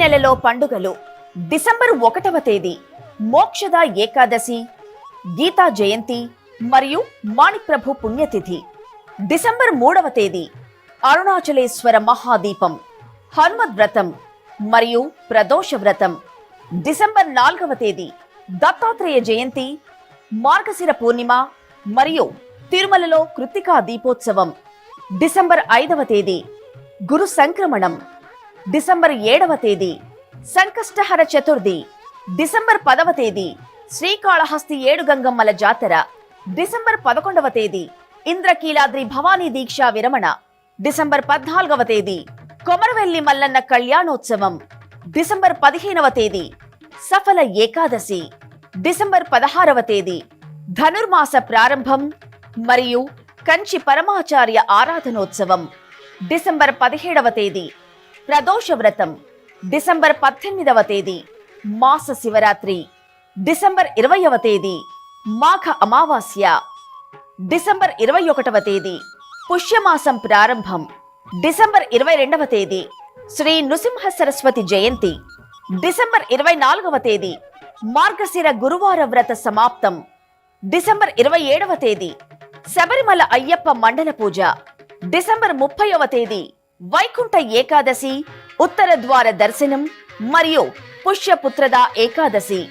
నెలలో పండుగలు. డిసెంబర్ ఒకటవ తేదీ మోక్షద ఏకాదశి గీతా జయంతి మరియు మాణిక్ప్రభు పుణ్యతిథి. డిసెంబర్ మూడవ తేదీ అరుణాచలేశ్వర మహాదీపం హనుమద్ వ్రతం మరియు ప్రదోష వ్రతం. డిసెంబర్ నాలుగవ తేదీ దత్తాత్రేయ జయంతి మార్గశిర పూర్ణిమ మరియు తిరుమలలో కృత్తికా దీపోత్సవం. డిసెంబర్ ఐదవ తేదీ గురు సంక్రమణం. డిసెంబర్ ఏడవ తేదీ సంకష్టహర చతుర్థి డిసెంబర్ పదవ తేదీ శ్రీకాళహస్తి ఏడుగంగమ్మల జాతర డిసెంబర్ పదకొండవ తేదీ ఇంద్రకీలాద్రి భవానీ దీక్షా విరమణ డిసెంబర్ పద్నాలుగవ తేదీ కొమరవెల్లి మల్లన్న కళ్యాణోత్సవం డిసెంబర్ పదిహేనవ తేదీ సఫల ఏకాదశి డిసెంబర్ పదహారవ తేదీ ధనుర్మాస ప్రారంభం మరియు కంచి పరమాచార్య ఆరాధనోత్సవం డిసెంబర్ పదిహేడవ తేదీ ప్రదోష వ్రతం డిసెంబర్ పద్దెనిమిదవ తేదీ మాస శివరాత్రి డిసెంబర్ ఇరవయవ తేదీ మాఘ అమావాస్య డిసెంబర్ ఇరవై ఒకటవ తేదీ పుష్యమాసం ప్రారంభం డిసెంబర్ ఇరవై రెండవ తేదీ శ్రీ నృసింహ సరస్వతి జయంతి డిసెంబర్ ఇరవై నాలుగవ తేదీ మార్గశిర గురువార వ్రత సమాప్తం డిసెంబర్ ఇరవై ఏడవ తేదీ శబరిమల అయ్యప్ప మండల పూజ డిసెంబర్ ముప్పైవ తేదీ వైకుంఠ ఏకాదశి ఉత్తర ద్వార దర్శనం మరియు పుష్యపుత్రద ఏకాదశి.